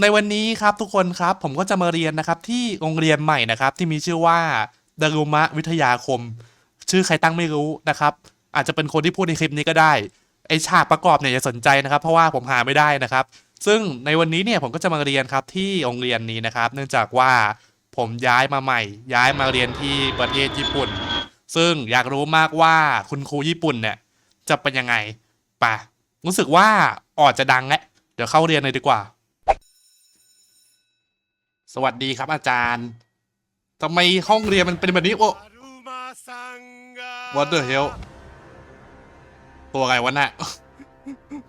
ในวันนี้ครับทุกคนครับผมก็จะมาเรียนนะครับที่โรงเรียนใหม่นะครับที่มีชื่อว่าดารุมะวิทยาคม ชื่อใครตั้งไม่รู้นะครับ อาจจะเป็นคนที่พูดในคลิปนี้ก็ได้ไอฉากประกอบเนี่ยอย่าสนใจนะครับ เพราะว่าผมหาไม่ได้นะครับ ซึ่งในวันนี้เนี่ยผมก็จะมาเรียนครับที่โรงเรียนนี้นะครับ เนื่องจากว่าผมย้ายมาใหม่ ย้ายมาเรียนที่ประเทศญี่ปุ่น ซึ่งอยากรู้มากว่าคุณครูญี่ปุ่นเนี่ยจะเป็นยังไงปะรู้สึกว่าออดจะดังแล้วเดี๋ยวเข้าเรียนเลยดีกว่า สวัสดีครับอาจารย์ทำไมห้องเรียนมันเป็นแบบนี้ โอ้ What the hell ตัวอะไรวะน่ะ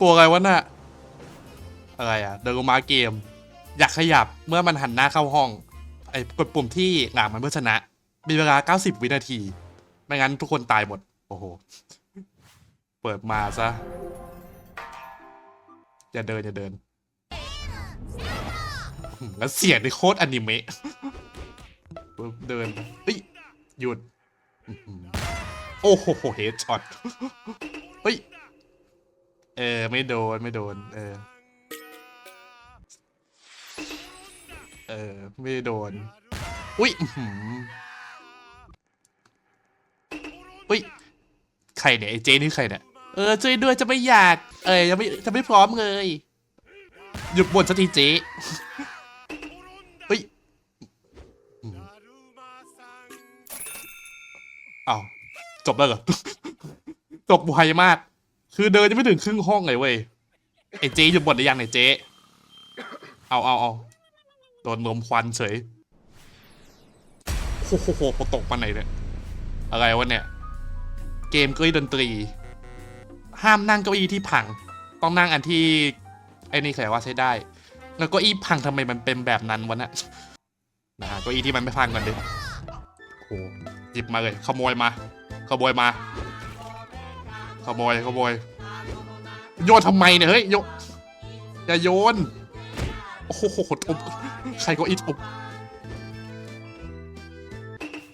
ตัวอะไรวะน่ะอะไรอะเดินลงมาเกม อยากขยับเมื่อมันหันหน้าเข้าห้อง ไอ้กดปุ่มที่หงามันเพื่อชนะ มีเวลา 90 วินาที ไม่งั้นทุกคนตายหมด โอ้โห เปิดมาซะ อย่าเดิน อย่าเดิน แล้วเสียงในโคตรอนิเมะปึ๊บเดินเฮ้ยหยุด โอ้โหเฮดช็อตเฮ้ย เออ ไม่โดน ไม่โดน เออ เออ ไม่โดน อุ้ยอุ้ย ใครเนี่ยไอ้เจนี่ใครเนี่ย เออช่วยด้วยจะไม่อยาก เออจะไม่จะไม่พร้อมเลย หยุดบ่นสักทีเจ๊ อ้าวจบแล้วเหรอ จบไวมาก คือเดินยังไม่ถึงครึ่งห้องเลยเว้ยไอ้เจ๊หยุดบ่นได้ยังเนี่ยเจ๊เอาเอาเอาโดนลมควันเฉยโอ้โหตกมาไหนเนี่ยอะไรวะเนี่ย เกมเก้าอี้ดนตรี ห้ามนั่งเก้าอี้ที่พัง ต้องนั่งอันที่ไอ้นี่ใครว่าใช้ได้ แล้วเก็อี้พังทำไมมันเป็นแบบนั้นวะนะนะฮะเก้าอี้ที่มันไม่พังก่อนดิ หหยิบมาเลย ขโมยมา ขโมยมา ขโมย ขโมย โยนทำไมเนี่ย เฮ้ย โยอย่าโยน โอ้โหทุบใครก็อีทุบ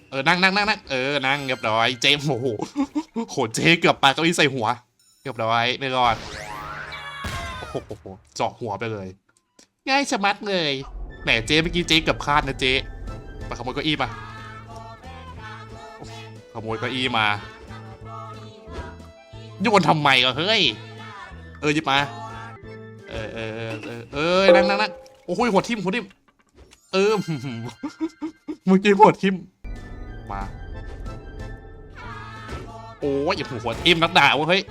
เออ นั่งนั่งนั่งนั่งเออ นั่งเรียบร้อย เจมส์โอ้โหโห เจเกือบปาเก้าอี้ใส่หัว เรียบร้อยไม่รอดโอ้โหเจาะหัวไปเลย ง่ายชะมัดเลย แหมเจ๊เมื่อกี้เจ๊เกือบคลาดนะเจ๊ไปขโมยเก้าอี้มา ขโมยเก้าอี้มาโยนทำไมก็เฮ้ย เออหยิบมา เออเออเออเออนั่งนั่งนั่งโอ้โหหัวทิ่มหัวทิ่มเออเมื่อกี้หัวทิ่มมาโอ้ยอย่าหัวทิ่มนักด่าวะเฮ้ย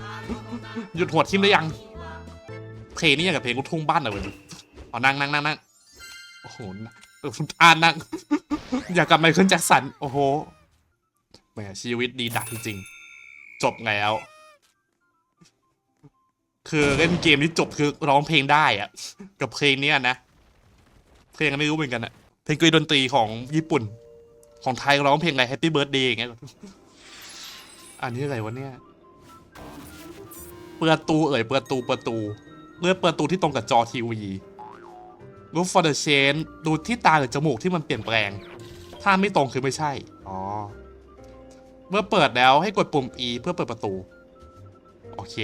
หยุดหัวทิ่มได้ยังเพลงนี้อย่างกับเพลงลูกทุ่งบ้านเลยเว้ยเอานั่งนั่งนั่งนั่งโอ้โหอออ่านนั่งอยากกลับไมเคิลแจ็คสันโอ้โห แหมชีวิตดีดักจริงๆ จบแล้ว คือเล่นเกมนี้จบคือร้องเพลงได้อะกับเพลงเนี้ยนะ เพลงก็ไม่รู้เหมือนกันอะเพลงกุยดนตรีของญี่ปุ่น ของไทยร้องเพลงอะไร Happy Birthday อย่างเงี้ยอันนี้อะไรวะเนี่ย เปิดตูเอ่ยเปิดตูเปิดตูเลือกเปิดตูที่ตรงกับจอทีวี Look for the change ดูที่ตาหรือจมูกที่มันเปลี่ยนแปลง ถ้าไม่ตรงคือไม่ใช่ อ๋อ เมื่อเปิดแล้วให้กดปุ่ม E เพื่อเปิดประตู โอเค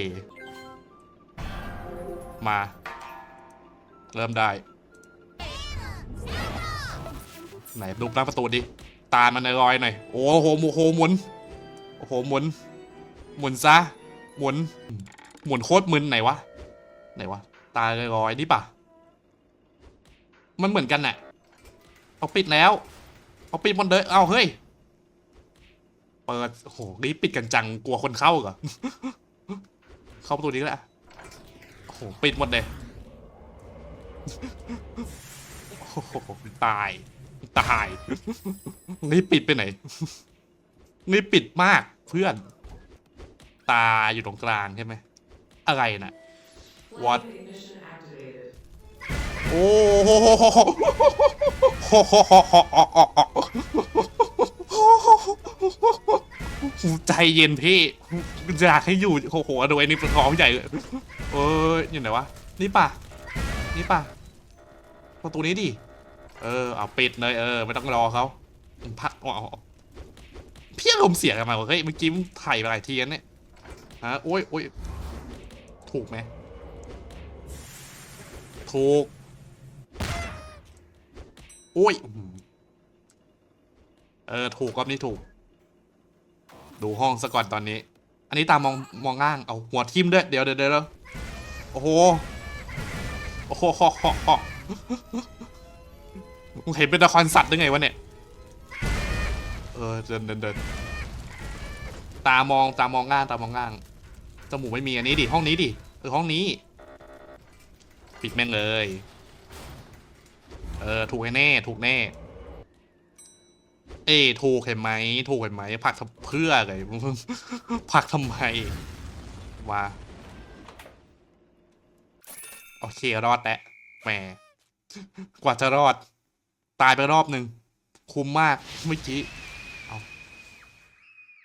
มา เริ่มได้ ไหนดูหน้าประตูดิ ตามันลอยหน่อย โอ้โหโมโหหมุน โอ้โหหมุน หมุนซะ หมุน หมุนโคตรมึนไหนวะ ไหนวะ ตาลอยๆนี่ปะมันเหมือนกันน่ะเอาปิดแล้ว เอาปิดหมดเลยเอาเฮ้ย เปิดโอ้โหนี่ปิดกันจังกลัวคนเข้าเหรอ เข้าประตูนี้แหละโอ้โหปิดหมดเลยโอ้โหตาย ตาย นี่ปิดไปไหน นี่ปิดมากเพื่อน ตาอยู่ตรงกลางใช่ไหม อะไรน่ะ What โอ้โห ใจเย็นพี่อยากให้อยู่โอ้โหดูไอ้นี่เป็นของใหญ่เลยเอ้ยอยู่ไหนวะนี่ป่ะนี่ป่ะประตูนี้ดิเออเอาปิดเลยเออไม่ต้องรอเขาพักเอาเอพี่อารมเสียกันมาวะเฮ้ยเมื่อกี้ถ่ายไปหลายทีแล้วเนี่ยฮะโอ้ยโอ้ยถูกไหมถูกโอ้ยเออถูกรอบนี้ถูก ดูห้องซะก่อนตอนนี้ อันนี้ตามมองมองง่าง เอาหัวทิ่มด้วย เดี๋ยวเดี๋ยวเดี๋ยวโอ้โห โอ้โหฮอฮอฮอมึงเห็นเป็นละครสัตว์ได้ไงวะเนี่ย เออเดินเดินเดินตามองตามองง่างตามองง่าง จมูกไม่มีอันนี้ดิ ห้องนี้ดิเออห้องนี้ ปิดแม่งเลย เออ ถูกแน่ ถูกแน่ เอ้ถูกเห็นไหมถูกเห็นไหมผักเพื่ออะไรผักทำไมมาโอเครอดแล้วแหมกว่าจะรอด ตายไปรอบหนึ่งคุ้มมากเมื่อกี้เอา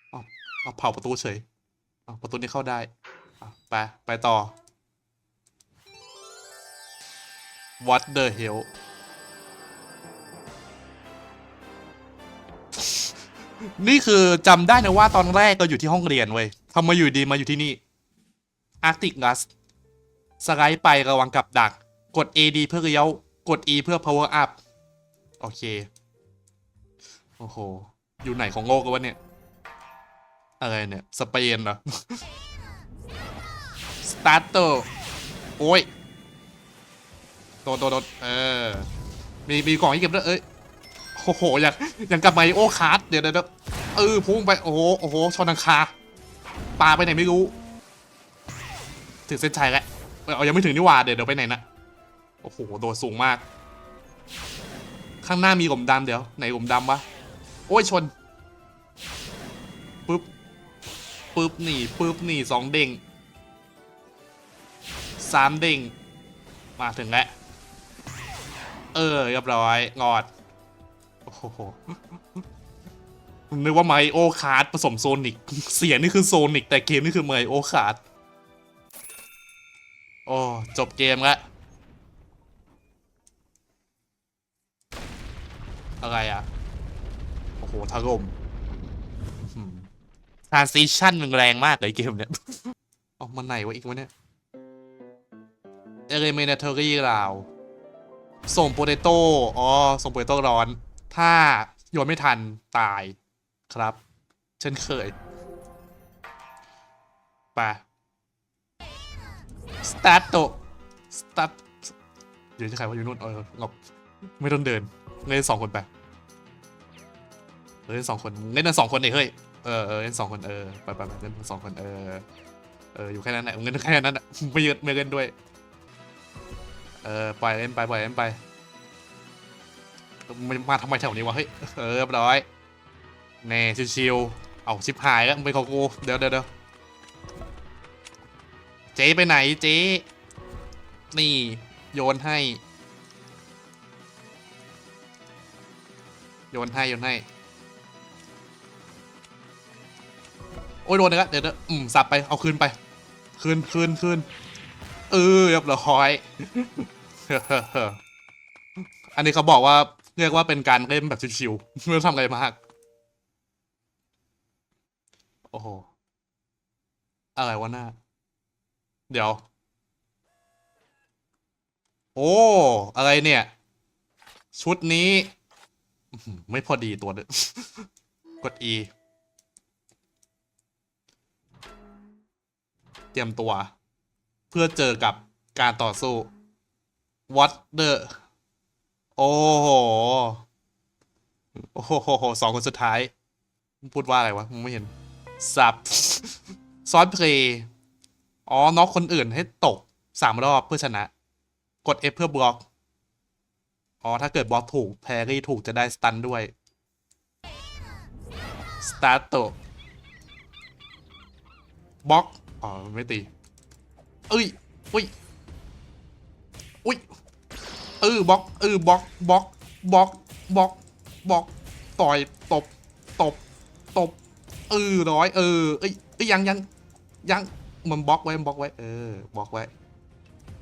เอาเอาเผาประตูเฉยเอาประตูนี้เข้าได้ไปไปต่อ What the hell นี่คือจำได้นะว่าตอนแรกก็อยู่ที่ห้องเรียนเว้ยทำไมอยู่ดีมาอยู่ที่นี่ Arctic Gus สไลด์ไประวังกับดัก กด AD เพื่อเลี้ยวกด E เพื่อ power up โอเค โอ้โห อยู่ไหนของโลกกันวะเนี่ย อะไรเนี่ย สเปนเหรอ สตาร์เตอร์โอ้ยโดนโดนโดนเออ มีมีกล่องให้เก็บด้วย เอ้ย โอ้โหอย่างอย่างกับไมโอคาร์ดเดี๋ยวเดี๋ยวเออพุ่งไปโอ้โหโอ้โหชนังคาปลาไปไหนไม่รู้ ถึงเส้นชัยแล้วเอายังไม่ถึงนี่หว่าเดี๋ยวเดี๋ยวไปไหนนะโอ้โหโดดสูงมาก ข้างหน้ามีหลุมดำเดี๋ยวไหนหลุมดำวะโอ้ยชนปึ๊บปึ๊บหนีปึ๊บหนีสองเด้งสามเด้งมาถึงแล้วเออเรียบร้อยงอด โอ้โหนึกว่าไมโอคาร์ดผสมโซนิก เสียงนี่คือโซนิก แต่เกมนี่คือไมโอคาร์ดโอ้จบเกมแล้วอะไรอะ โอ้โหถล่มทรานซิชันมันแรงมากเลยเกมเนี้ยออกมาไหนวะอีกวะเนี่ยเอเลเมนเทอรี่ลาว ส่งโปเตโต้ อ๋อ ส่งโปเตโต้ร้อน ถ้าโยนไม่ทันตายครับ เช่นเคยไปสตาร์ตโตสตาร์ทเดี๋ยวจะใครว่าอยู่นู่นเออหลบไม่ต้องเดินเล่นสองคนไปเล่นสองคนเล่นกันสองคนเองเฮ้ยเออเออเล่นสองคนเออไปไปไปเล่นสองคนเออเอออยู่แค่นั้นแหละเงินแค่นั้นแหละไม่เยอะไม่เล่นด้วยเออปล่อยเล่นไปปล่อยเล่นไป มันมาทำไมแถวนี้วะเฮ้ยเออเรียบร้อยแน่ชิวๆเอาชิบหายแล้วมึงเป็นของกูเดี๋ยวเดี๋ยวเดี๋ยวเจ๊ไปไหนเจ๊นี่โยนให้ โยนให้โยนให้ โอ้ยโดนเลยละเดี๋ยวเดี๋ยวอืมสับไปเอาคืนไปคืนคืนคืนเออเรียบร้อยอันนี้เขาบอกว่า เรียกว่าเป็นการเล่นแบบชิวๆไม่ต้องทำอะไรมาก โอ้โห อะไรวะหน้า เดี๋ยว โอ้ อะไรเนี่ย ชุดนี้ ไม่พอดีตัวเด้อกด E เตรียมตัว เพื่อเจอกับการต่อสู้ What the โอ้โห โอ้โหสองคนสุดท้าย พูดว่าอะไรวะมึงไม่เห็น สับ ซอสเพลย์อ๋อ น็อกคนอื่นให้ตกสามรอบเพื่อชนะ กด F เพื่อบล็อก อ๋อ ถ้าเกิดบล็อกถูกแพรี่ถูกจะได้สตันด้วย สตาร์ตโตบล็อก อ๋อ ไม่ตี เอ้ยอุ้ยอุ้ย ออบล็อกเออบล็อกบล็อกบล็อกบล็อกบล็อกต่อยตบตบตบเออร้อยเออเอ้ยเอ้ยยังยังยังมันบล็อกไว้มันบล็อกไว้เออบล็อกไว้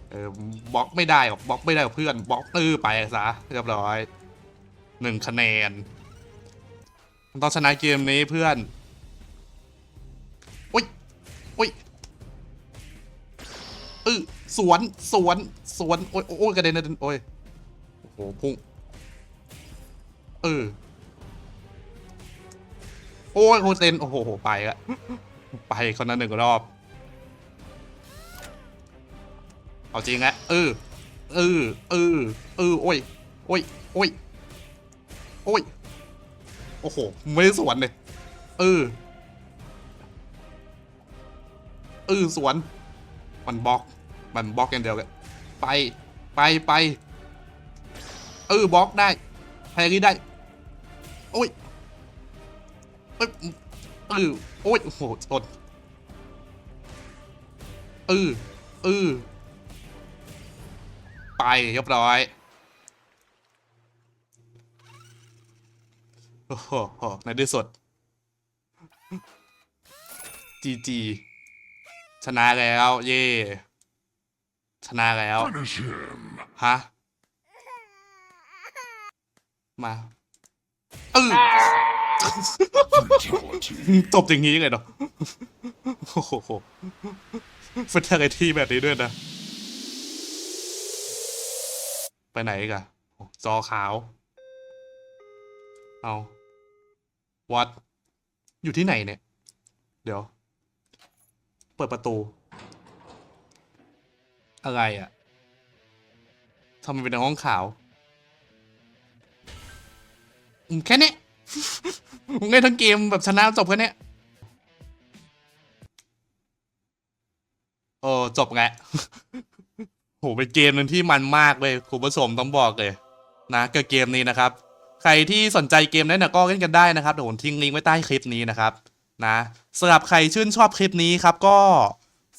เออบล็อกไม่ได้หรอกบล็อกไม่ได้เพื่อนบล็อกเออไปซะเรียบร้อยหนึ่งคะแนนต้องชนะเกมนี้เพื่อนอุ้ยอุ้ยเออสวนสวนสวนโอ้ยโอ้ยกระเด็นกระเด็นโอ้ย อ้พุ่งเออ โอ้ยโคเซนโอ้โห ไปละไปคนนั้นหนึ่งรอบ เอาจริงอะเออ เออ เออ เออ โอ้ย โอ้ย โอ้ย โอ้ย โอ้โห ไม่สวนเลย เออ เออ สวน มันบล็อก มันบล็อกอย่างเดียวเลยไป ไป ไป เออบล็อกได้แพรรี่ได้ โอ้ยเอ้ยเออโอ้ยโอ้โหชนเออเออไปเรียบร้อยโอ้โหในที่สุดจีจีชนะแล้ว เย่ชนะแล้ว Finish him. ฮะ มาเออตบอย่างนี้เลยเนาะโอ้โหเป็นอะไรที่แบบนี้ด้วยนะ ไปไหนกันจอขาว เอาวัด อยู่ที่ไหนเนี่ย เดี๋ยว เปิดประตู อะไรอะ่ะทำไมเป็นในห้องขาว แค่นี้มึงเล่นทั้งเกมแบบชนะจบแค่เนี้ยโอ้จบแล้วโหเป็นเกมหนึงที่มันมากเลยคุณผู้ชมต้องบอกเลย นะกับเกมนี้นะครับ ใครที่สนใจเกมนี้นะก็เล่นกันได้นะครับเดี๋ยวผมทิ้งลิงก์ไว้ใต้คลิปนี้นะครับ นะสำหรับใครชื่นชอบคลิปนี้ครับก็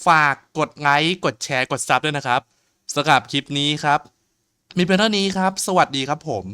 ฝากกดไลค์กดแชร์กดซับด้วยนะครับสำหรับคลิปนี้ครับ มีเพียงเท่านี้ครับ สวัสดีครับผม